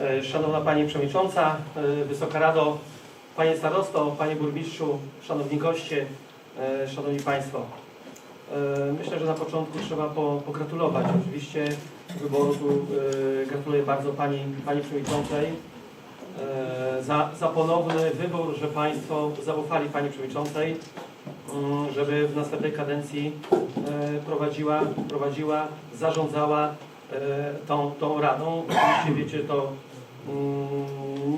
E, Szanowna Pani Przewodnicząca, e, Wysoka Rado, Panie Starosto, Panie Burmistrzu, Szanowni Goście, e, Szanowni Państwo. Myślę, że na początku trzeba po, pogratulować oczywiście wyboru. Tu, Gratuluję bardzo Pani, Pani Przewodniczącej za, za ponowny wybór, że Państwo zaufali Pani Przewodniczącej, mm, żeby w następnej kadencji prowadziła, prowadziła zarządzała tą, tą radą. Oczywiście wiecie, to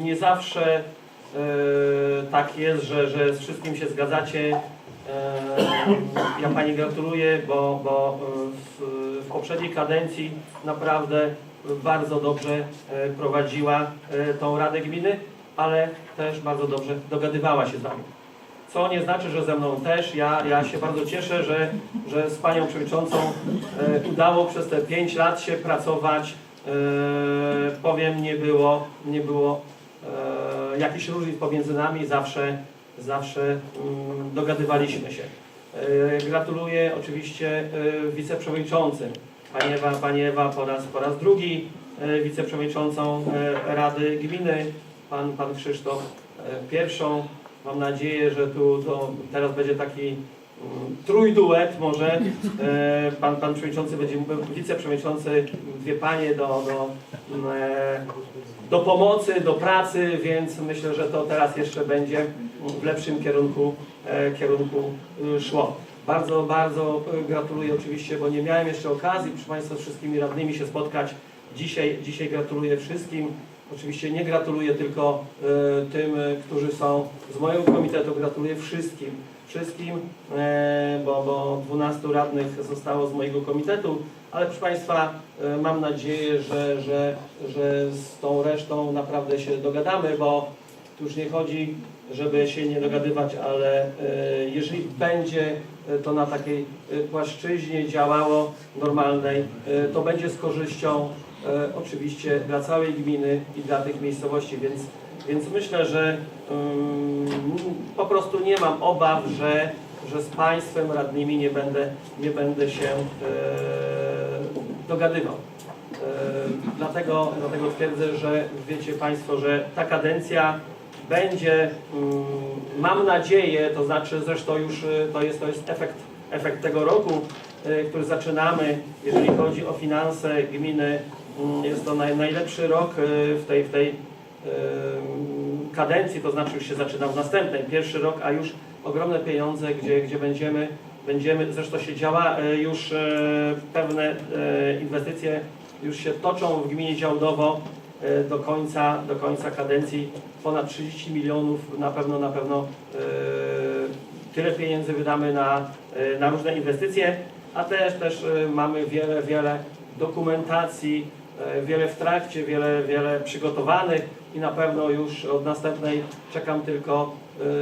nie zawsze e, tak jest, że, że z wszystkim się zgadzacie. E, Ja Pani gratuluję, bo, bo e, w, w poprzedniej kadencji naprawdę bardzo dobrze prowadziła tą Radę Gminy, ale też bardzo dobrze dogadywała się z Wami. Co nie znaczy, że ze mną też. Ja, ja się bardzo cieszę, że, że z Panią Przewodniczącą udało przez te 5 lat się pracować. E, powiem, nie było, nie było e, jakichś różnic pomiędzy nami, zawsze, zawsze mm, dogadywaliśmy się. E, gratuluję oczywiście wiceprzewodniczącym. Pani Ewa, Pani Ewa po raz, po raz drugi wiceprzewodniczącą Rady Gminy, pan, pan Krzysztof pierwszą. Mam nadzieję, że tu to teraz będzie taki trójduet może. E, Pan, pan przewodniczący będzie wiceprzewodniczący, dwie panie do, do, mm, e, do pomocy, do pracy, więc myślę, że to teraz jeszcze będzie w lepszym kierunku, e, kierunku y, szło. Bardzo, bardzo gratuluję oczywiście, bo nie miałem jeszcze okazji, proszę Państwa, z wszystkimi radnymi się spotkać. Dzisiaj, dzisiaj gratuluję wszystkim. Oczywiście nie gratuluję tylko y, tym, którzy są z mojego komitetu, gratuluję wszystkim. Wszystkim, e, bo, bo 12 radnych zostało z mojego komitetu, ale proszę Państwa, e, mam nadzieję, że, że, że z tą resztą naprawdę się dogadamy, bo tu już nie chodzi, żeby się nie dogadywać, ale e, jeżeli będzie to na takiej płaszczyźnie działało normalnej, to będzie z korzyścią oczywiście dla całej gminy i dla tych miejscowości, więc, więc myślę, że ym, po prostu nie mam obaw, że, że z Państwem radnymi nie będę, nie będę się e, dogadywał. E, Dlatego, dlatego twierdzę, że wiecie Państwo, że ta kadencja będzie, mm, mam nadzieję, to znaczy zresztą już y, to jest, to jest efekt, efekt tego roku, który zaczynamy, jeżeli chodzi o finanse gminy, mm, jest to naj, najlepszy rok w tej, w tej kadencji, to znaczy już się zaczyna w następnej, pierwszy rok, a już ogromne pieniądze, gdzie, gdzie będziemy, będziemy, zresztą się działa y, już y, pewne y, inwestycje już się toczą w gminie Działdowo do końca, do końca kadencji. Ponad 30 milionów na pewno, na pewno tyle pieniędzy wydamy na, na różne inwestycje, a też, też mamy wiele, wiele dokumentacji, wiele w trakcie, wiele, wiele przygotowanych i na pewno już od następnej czekam tylko,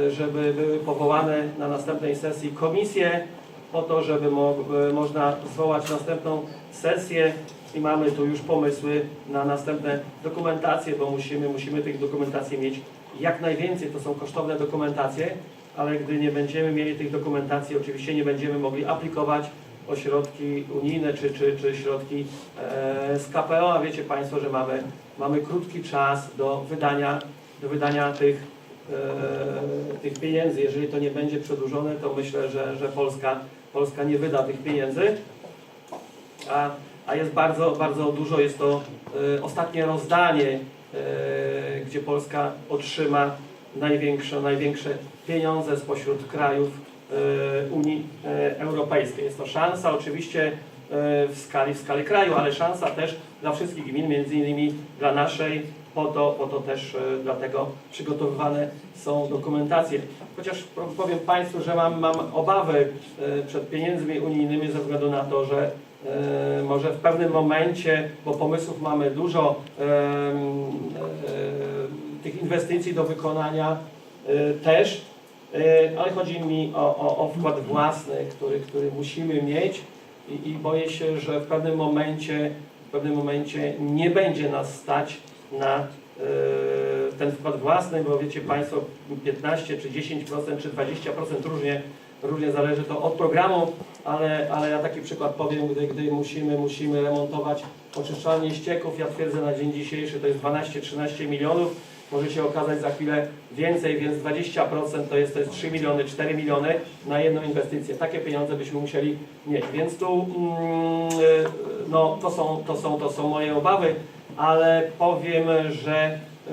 y, żeby były powołane na następnej sesji komisje po to, żeby mo, y, można zwołać następną sesję i mamy tu już pomysły na następne dokumentacje, bo musimy, musimy tych dokumentacji mieć jak najwięcej. To są kosztowne dokumentacje, ale gdy nie będziemy mieli tych dokumentacji, oczywiście nie będziemy mogli aplikować o środki unijne czy, czy, czy środki e, z KPO, a wiecie Państwo, że mamy, mamy krótki czas do wydania, do wydania tych, e, tych pieniędzy. Jeżeli to nie będzie przedłużone, to myślę, że, że Polska, Polska nie wyda tych pieniędzy. A, a jest bardzo, bardzo dużo, jest to e, ostatnie rozdanie, e, gdzie Polska otrzyma największe, największe pieniądze spośród krajów e, Unii e, Europejskiej. Jest to szansa oczywiście w skali, w skali kraju, ale szansa też dla wszystkich gmin, między innymi dla naszej, po to, po to też e, dlatego przygotowywane są dokumentacje. Chociaż po- powiem Państwu, że mam, mam obawy e, przed pieniędzmi unijnymi ze względu na to, że e, może w pewnym momencie, bo pomysłów mamy dużo, e, tych inwestycji do wykonania e, też, e, ale chodzi mi o, o, o wkład własny, który, który musimy mieć i, i boję się, że w pewnym momencie, w pewnym momencie nie będzie nas stać na e, ten wkład własny, bo wiecie Państwo 15 czy 10% czy 20% różnie, różnie zależy to od programu, ale, ale ja taki przykład powiem, gdy, gdy musimy, musimy remontować oczyszczalnie ścieków, ja twierdzę na dzień dzisiejszy to jest 12-13 milionów, może się okazać za chwilę więcej, więc 20% to jest, to jest 3 miliony, 4 miliony na jedną inwestycję. Takie pieniądze byśmy musieli mieć, więc tu mm, no, to, są, to, są, to są moje obawy, ale powiem, że y,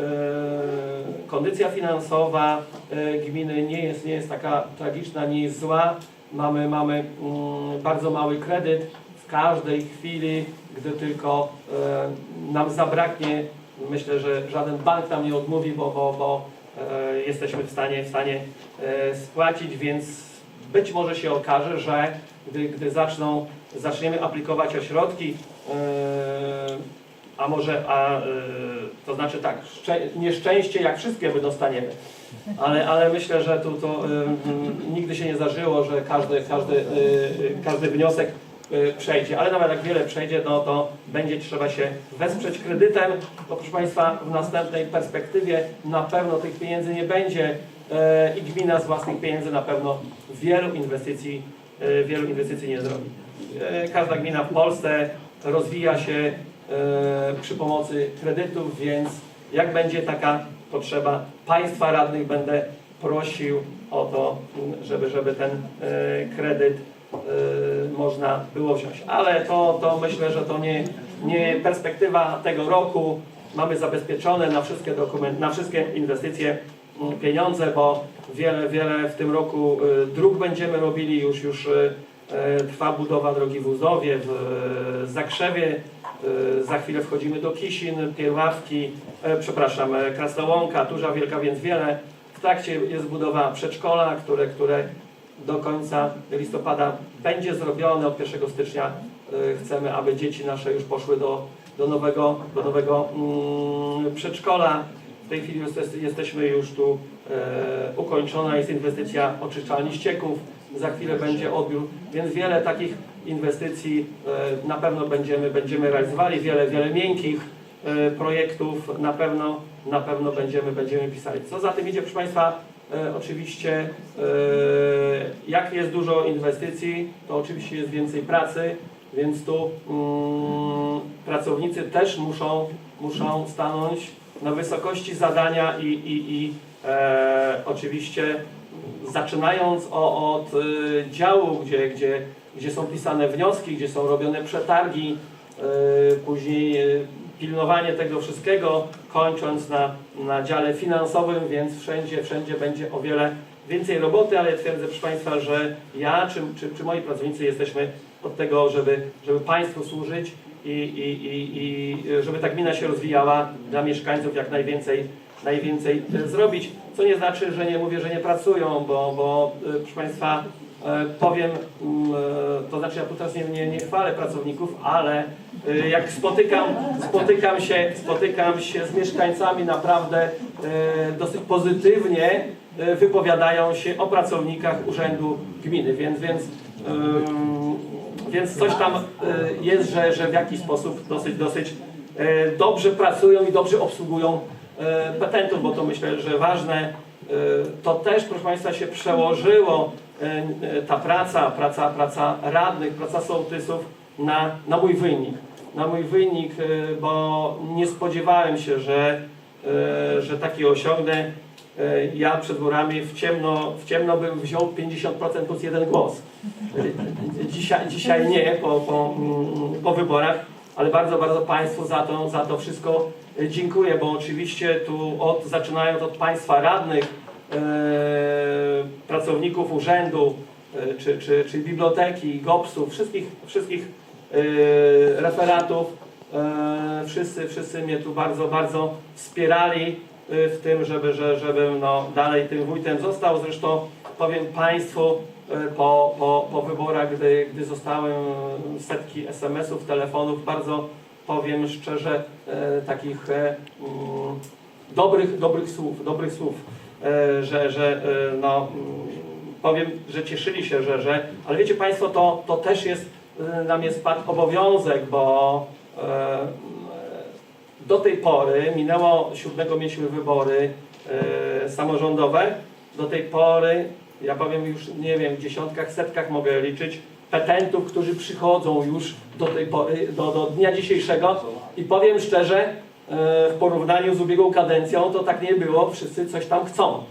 kondycja finansowa y, gminy nie jest, nie jest taka tragiczna, nie jest zła. Mamy, mamy mm, bardzo mały kredyt. W każdej chwili, gdy tylko y, nam zabraknie, myślę, że żaden bank nam nie odmówi, bo, bo, bo e, jesteśmy w stanie, w stanie e, spłacić, więc być może się okaże, że gdy, gdy zaczną, zaczniemy aplikować o środki, e, a może, a, e, to znaczy tak, szczę, nieszczęście jak wszystkie wydostaniemy, ale, ale myślę, że tu to e, m, nigdy się nie zdarzyło, że każdy, każdy, e, każdy wniosek e, przejdzie, ale nawet jak wiele przejdzie, no to będzie trzeba się wesprzeć kredytem, bo proszę Państwa, w następnej perspektywie na pewno tych pieniędzy nie będzie e, i gmina z własnych pieniędzy na pewno wielu inwestycji, e, wielu inwestycji nie zrobi. Każda gmina w Polsce rozwija się przy pomocy kredytów, więc jak będzie taka potrzeba Państwa radnych, będę prosił o to, żeby, żeby ten kredyt można było wziąć. Ale to, to myślę, że to nie, nie perspektywa tego roku. Mamy zabezpieczone na wszystkie dokumenty, na wszystkie inwestycje mm, pieniądze, bo wiele, wiele w tym roku e, dróg będziemy robili, już, już e, trwa budowa drogi w Uzowie, w Zakrzewie, za chwilę wchodzimy do Kisin, Pierławki, przepraszam, Krasnołąka, Turza Wielka, więc wiele. W trakcie jest budowa przedszkola, które, które do końca listopada będzie zrobione. Od 1 stycznia e, chcemy, aby dzieci nasze już poszły do, do nowego, do nowego mm, przedszkola. W tej chwili jest, jesteśmy już tu, e, ukończona jest inwestycja oczyszczalni ścieków, za chwilę będzie odbiór, więc wiele takich inwestycji e, na pewno będziemy, będziemy realizowali, wiele, wiele miękkich e, projektów na pewno, na pewno będziemy, będziemy pisali. Co za tym idzie, proszę Państwa, oczywiście e, jak jest dużo inwestycji, to oczywiście jest więcej pracy, więc tu mm, pracownicy też muszą, muszą stanąć na wysokości zadania i, i, i e, oczywiście zaczynając o, od działu, gdzie, gdzie, gdzie są pisane wnioski, gdzie są robione przetargi, później pilnowanie tego wszystkiego, kończąc na, na dziale finansowym, więc wszędzie, wszędzie będzie o wiele więcej roboty, ale twierdzę proszę Państwa, że ja czy, czy, czy moi pracownicy jesteśmy od tego, żeby, żeby Państwu służyć i, i, i, i żeby ta gmina się rozwijała dla mieszkańców jak najwięcej, najwięcej zrobić. Co nie znaczy, że nie mówię, że nie pracują, bo, bo e, proszę Państwa, e, powiem, mm, e, to znaczy ja tu teraz nie, nie, nie chwalę pracowników, ale jak spotykam, spotykam, się, spotykam się z mieszkańcami naprawdę e, dosyć pozytywnie e, wypowiadają się o pracownikach Urzędu Gminy, więc, więc więc coś tam y, jest, że, że w jakiś sposób dosyć, dosyć y, dobrze pracują i dobrze obsługują y, petentów, bo to myślę, że ważne. Y, To też, proszę Państwa, się przełożyło y, y, ta praca, praca, praca radnych, praca sołtysów na, na mój wynik. Na mój wynik, y, bo nie spodziewałem się, że, y, że taki osiągnę. Y, Ja przed wyborami w ciemno, w ciemno bym wziął 50% plus jeden głos. Dzisiaj, dzisiaj nie, po, po, mm, po wyborach, ale bardzo, bardzo Państwu za to, za to wszystko e, dziękuję, bo oczywiście tu od, zaczynając od Państwa radnych, e, pracowników urzędu, e, czy, czy, czy biblioteki, GOPS-ów, wszystkich, wszystkich e, referatów, e, wszyscy, wszyscy mnie tu bardzo, bardzo wspierali e, w tym, żeby, że, żebym no, dalej tym wójtem został. Zresztą powiem Państwu, po, po, po wyborach, gdy, gdy zostałem setki SMS-ów, telefonów, bardzo powiem szczerze, takich mm, dobrych, dobrych słów, dobrych słów, że, że no, mm, powiem, że cieszyli się, że, że ale wiecie Państwo, to, to też jest, e, na mnie spadł obowiązek, bo e, do tej pory, minęło 7 mieliśmy wybory e, samorządowe, do tej pory, ja powiem już, nie wiem, w dziesiątkach, setkach mogę liczyć petentów, którzy przychodzą już do tej pory, do, do dnia dzisiejszego. I powiem szczerze, w porównaniu z ubiegłą kadencją to tak nie było, wszyscy coś tam chcą.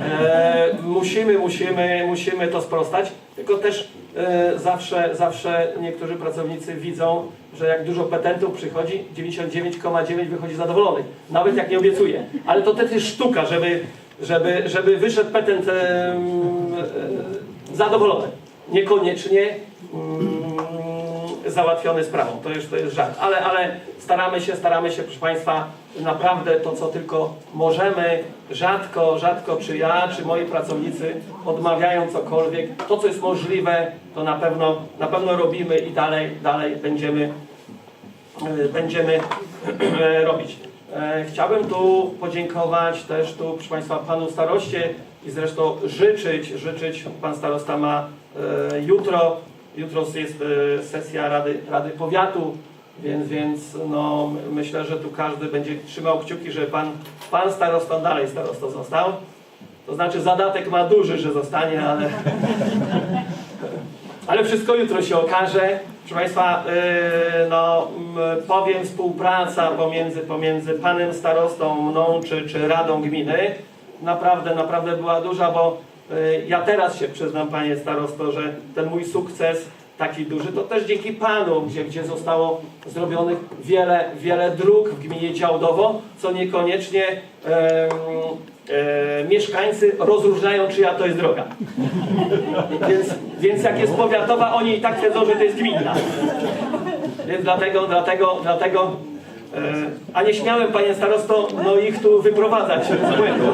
E, musimy, musimy, musimy to sprostać, tylko też e, zawsze, zawsze niektórzy pracownicy widzą, że jak dużo petentów przychodzi, 99,9 wychodzi zadowolonych, nawet jak nie obiecuje. Ale to też jest sztuka, żeby, żeby, żeby wyszedł petent e, e, zadowolony. Niekoniecznie mm, załatwiony sprawą. To już to jest żart. Ale, ale staramy się, staramy się, proszę Państwa, naprawdę to, co tylko możemy. Rzadko, rzadko czy ja, czy moi pracownicy odmawiają cokolwiek. To, co jest możliwe, to na pewno, na pewno robimy i dalej, dalej będziemy, e, będziemy e, robić. E, Chciałbym tu podziękować też tu, proszę Państwa, Panu Staroście i zresztą życzyć, życzyć, Pan Starosta ma jutro, jutro jest e, sesja Rady, Rady Powiatu, więc, więc no, my- myślę, że tu każdy będzie trzymał kciuki, że Pan, pan Starosta dalej Starostą został. To znaczy zadatek ma duży, że zostanie, ale... Ale wszystko jutro się okaże. Proszę Państwa, yy, no, powiem współpraca pomiędzy, pomiędzy Panem Starostą, mną czy, czy Radą Gminy naprawdę, naprawdę była duża, bo ja teraz się przyznam Panie Starosto, że ten mój sukces taki duży, to też dzięki Panu, gdzie, gdzie zostało zrobionych wiele, wiele dróg w gminie Działdowo, co niekoniecznie em, e, mieszkańcy rozróżniają, czyja to jest droga. Więc, więc jak jest powiatowa, oni i tak wiedzą, że to jest gminna. Więc dlatego, dlatego, dlatego, e, a nie śmiałem, panie starosto, no ich tu wyprowadzać z błędu.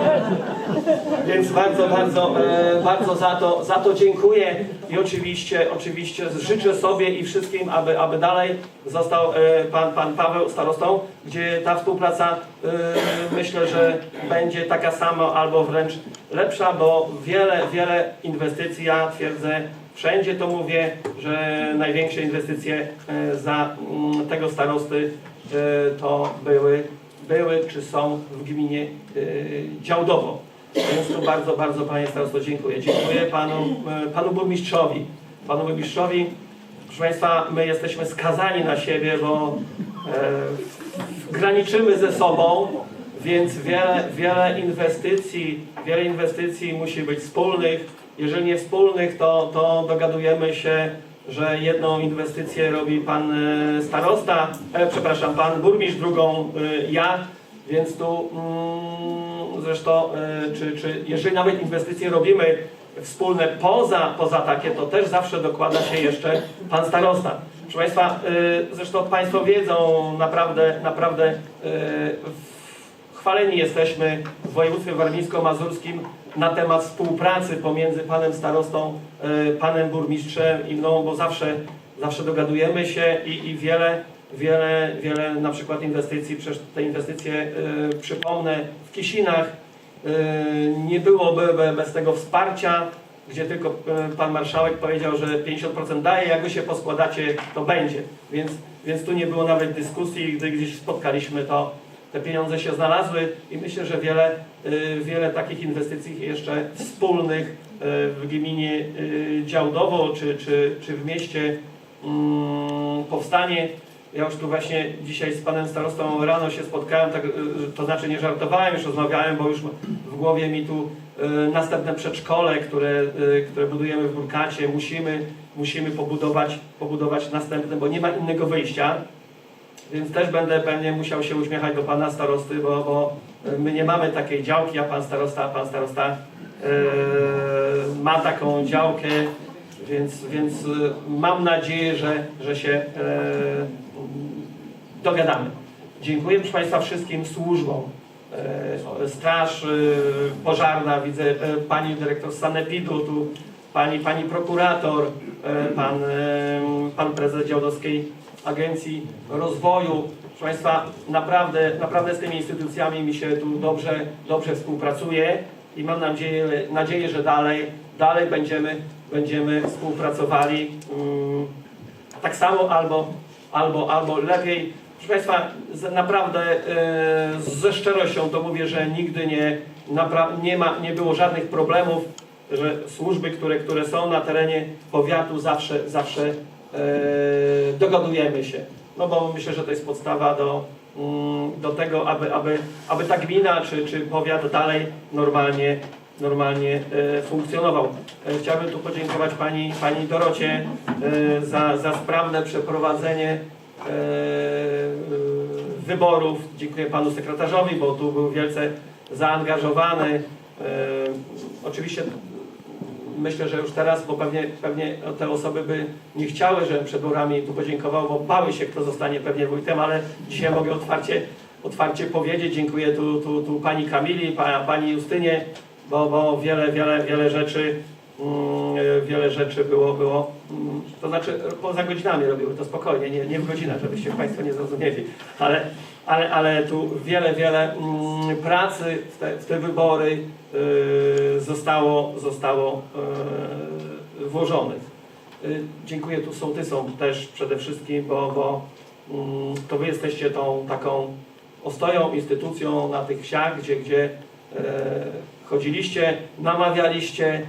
Więc bardzo, bardzo, e, bardzo za to, za to dziękuję i oczywiście, oczywiście życzę sobie i wszystkim, aby, aby dalej został e, pan, pan Paweł starostą, gdzie ta współpraca e, myślę, że będzie taka sama albo wręcz lepsza, bo wiele, wiele inwestycji, ja twierdzę, wszędzie to mówię, że największe inwestycje e, za mm, tego starosty e, to były, były czy są w gminie e, Działdowo. Więc tu bardzo, bardzo Panie Starosto dziękuję. Dziękuję Panu, e, panu Burmistrzowi. Panu Burmistrzowi, proszę Państwa, my jesteśmy skazani na siebie, bo e, graniczymy ze sobą, więc wiele, wiele inwestycji, wiele inwestycji musi być wspólnych. Jeżeli nie wspólnych, to, to dogadujemy się, że jedną inwestycję robi pan e, starosta, e, przepraszam, pan burmistrz, drugą e, ja, więc tu mm, zresztą, e, czy, czy jeżeli nawet inwestycje robimy wspólne poza, poza takie, to też zawsze dokłada się jeszcze pan starosta. Proszę Państwa, e, zresztą Państwo wiedzą, naprawdę, naprawdę e, chwaleni jesteśmy w województwie warmińsko-mazurskim na temat współpracy pomiędzy panem starostą, e, panem burmistrzem i mną, bo zawsze, zawsze dogadujemy się i, i wiele, wiele, wiele na przykład inwestycji, przecież te inwestycje, e, przypomnę, w Kisinach e, nie byłoby be- bez tego wsparcia, gdzie tylko pan marszałek powiedział, że 50% daje, jak wy się poskładacie, to będzie. Więc, więc tu nie było nawet dyskusji, gdy gdzieś spotkaliśmy to, te pieniądze się znalazły i myślę, że wiele, y, wiele takich inwestycji jeszcze wspólnych y, w gminie y, Działdowo czy, czy, czy w mieście mm, powstanie. Ja już tu właśnie dzisiaj z panem starostą rano się spotkałem, tak, to znaczy nie żartowałem, już rozmawiałem, bo już w głowie mi tu następne przedszkole, które, które budujemy w Burkacie, musimy, musimy pobudować, pobudować następne, bo nie ma innego wyjścia. Więc też będę pewnie musiał się uśmiechać do pana starosty, bo, bo my nie mamy takiej działki, a pan starosta, pan starosta e, ma taką działkę, więc, więc e, mam nadzieję, że, że się e, dogadamy. Dziękuję proszę Państwa wszystkim służbom. Straż Pożarna, widzę Pani Dyrektor Sanepidu, tu Pani, pani Prokurator, Pan, pan Prezes Działdowskiej Agencji Rozwoju. Proszę Państwa, naprawdę, naprawdę z tymi instytucjami mi się tu dobrze, dobrze współpracuje i mam nadzieję, nadzieję że dalej, dalej będziemy, będziemy współpracowali mm, tak samo albo, albo, albo lepiej. Proszę Państwa, naprawdę e, ze szczerością to mówię, że nigdy nie, nie, ma, nie było żadnych problemów. że służby, które, które są na terenie powiatu zawsze, zawsze dogadujemy się. No bo myślę, że to jest podstawa do, mm, do tego, aby, aby, aby ta gmina czy, czy powiat dalej normalnie, normalnie e, funkcjonował. E, Chciałbym tu podziękować Pani, pani Dorocie za, za sprawne przeprowadzenie wyborów. Dziękuję Panu Sekretarzowi, bo tu był wielce zaangażowany. Oczywiście myślę, że już teraz, bo pewnie, pewnie te osoby by nie chciały, żebym przed wyborami tu podziękował, bo bały się, kto zostanie pewnie wójtem, ale dzisiaj mogę otwarcie, otwarcie powiedzieć. Dziękuję tu, tu, tu Pani Kamili, pa, Pani Justynie, bo, bo wiele, wiele, wiele rzeczy wiele rzeczy było, było mm, to znaczy poza godzinami robiły to spokojnie, nie, nie w godzinach, żebyście Państwo nie zrozumieli, ale, ale, ale tu wiele, wiele mm, pracy w te, w te wybory y, zostało, zostało y, włożonych. Dziękuję tu sołtysom też przede wszystkim, bo, bo mm, to Wy jesteście tą taką ostoją, instytucją na tych wsiach, gdzie, gdzie e, chodziliście, namawialiście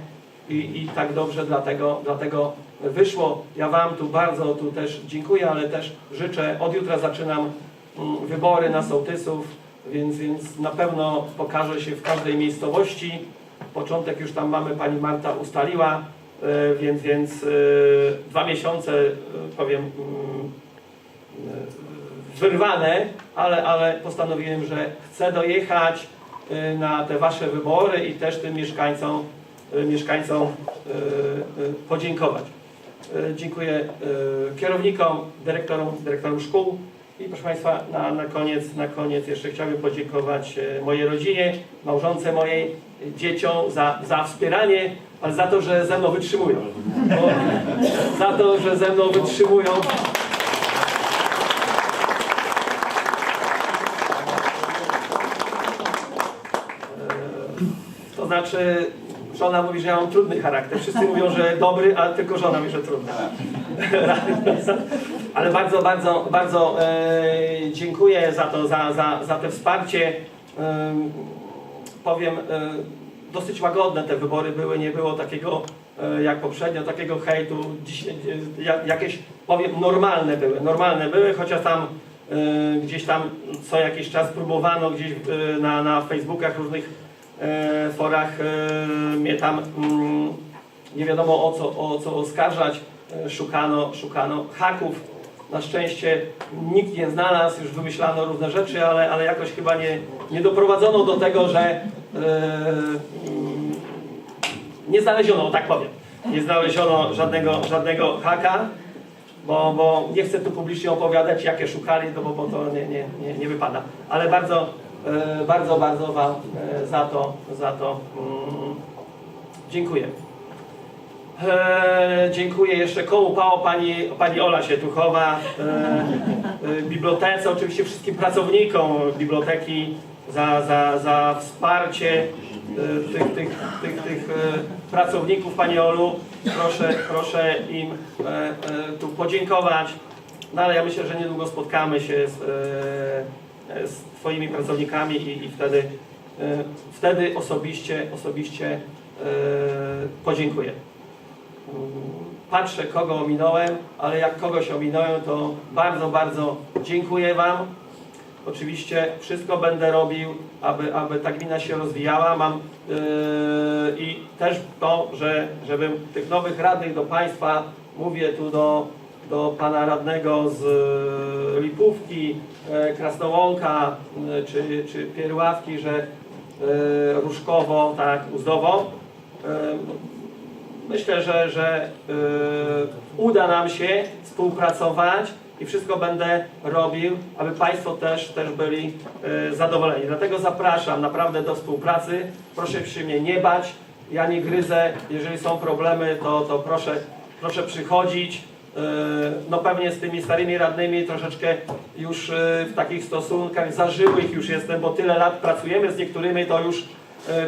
i, i tak dobrze dlatego, dlatego wyszło. Ja Wam tu bardzo tu też dziękuję, ale też życzę, od jutra zaczynam mm, wybory na sołtysów, więc, więc na pewno pokaże się w każdej miejscowości. Początek już tam mamy, Pani Marta ustaliła, e, więc, więc e, dwa miesiące, e, powiem, mm, wyrwane, ale, ale postanowiłem, że chcę dojechać na te Wasze wybory i też tym mieszkańcom, mieszkańcom y, y, podziękować. Y, Dziękuję y, kierownikom, dyrektorom, dyrektorom szkół i proszę Państwa, na, na, koniec, na koniec jeszcze chciałbym podziękować y, mojej rodzinie, małżonce mojej, y, dzieciom za, za wspieranie, ale za to, że ze mną wytrzymują. Bo, za to, że ze mną wytrzymują. To znaczy, żona mówi, że ja mam trudny charakter. Wszyscy mówią, że dobry, a tylko żona mówi, że trudny. Ale bardzo, bardzo, bardzo e, dziękuję za to, za, za, za te wsparcie. E, powiem, e, dosyć łagodne te wybory były, nie było takiego e, jak poprzednio, takiego hejtu. Dziś, e, ja- jakieś, powiem, normalne były, normalne były, chociaż tam e, gdzieś tam co jakiś czas próbowano gdzieś na, na Facebookach różnych forach e, mnie tam mm, nie wiadomo o co, o co oskarżać. E, Szukano, szukano haków. Na szczęście nikt nie znalazł, już wymyślano różne rzeczy, ale, ale jakoś chyba nie, nie doprowadzono do tego, że e, mm, nie znaleziono, tak powiem, nie znaleziono żadnego, żadnego haka, bo, bo nie chcę tu publicznie opowiadać, jakie szukali, no bo, bo to nie, nie, nie, nie wypada. Ale bardzo, e, bardzo, bardzo Wam e, za to, za to mm, dziękuję. E, dziękuję jeszcze kołu PAO pani, pani Ola Sietuchowa, e, e, bibliotece, oczywiście wszystkim pracownikom biblioteki za, za, za wsparcie e, tych, tych, tych, tych e, pracowników Pani Olu. Proszę, proszę im e, e, tu podziękować. No ale ja myślę, że niedługo spotkamy się z, e, z Twoimi pracownikami i, i wtedy, e, wtedy osobiście, osobiście e, podziękuję patrzę, kogo ominąłem, ale jak kogoś ominąłem, to bardzo, bardzo dziękuję Wam. Oczywiście wszystko będę robił, aby, aby ta gmina się rozwijała. Mam yy, i też to, że żebym tych nowych radnych do Państwa, mówię tu do, do Pana Radnego z yy, Lipówki, yy, Krasnołąka yy, czy, czy Pierławki, że Ruszkowo, tak, Uzdowo. Myślę, że, że uda nam się współpracować i wszystko będę robił, aby Państwo też, też byli zadowoleni. Dlatego zapraszam naprawdę do współpracy. Proszę się mnie nie bać. Ja nie gryzę. Jeżeli są problemy, to, to proszę, proszę przychodzić. Y, No pewnie z tymi starymi radnymi troszeczkę już y, w takich stosunkach zażyłych już jestem, bo tyle lat pracujemy z niektórymi, to już y,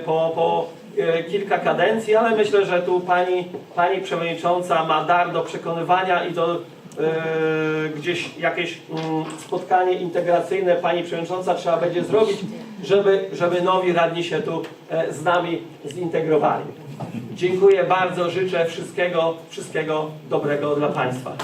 po, po e, kilka kadencji, ale myślę, że tu pani, pani przewodnicząca ma dar do przekonywania i do e, gdzieś jakieś mm, spotkanie integracyjne pani przewodnicząca trzeba będzie zrobić, żeby, żeby nowi radni się tu e, z nami zintegrowali. Dziękuję bardzo, życzę wszystkiego, wszystkiego dobrego dla Państwa.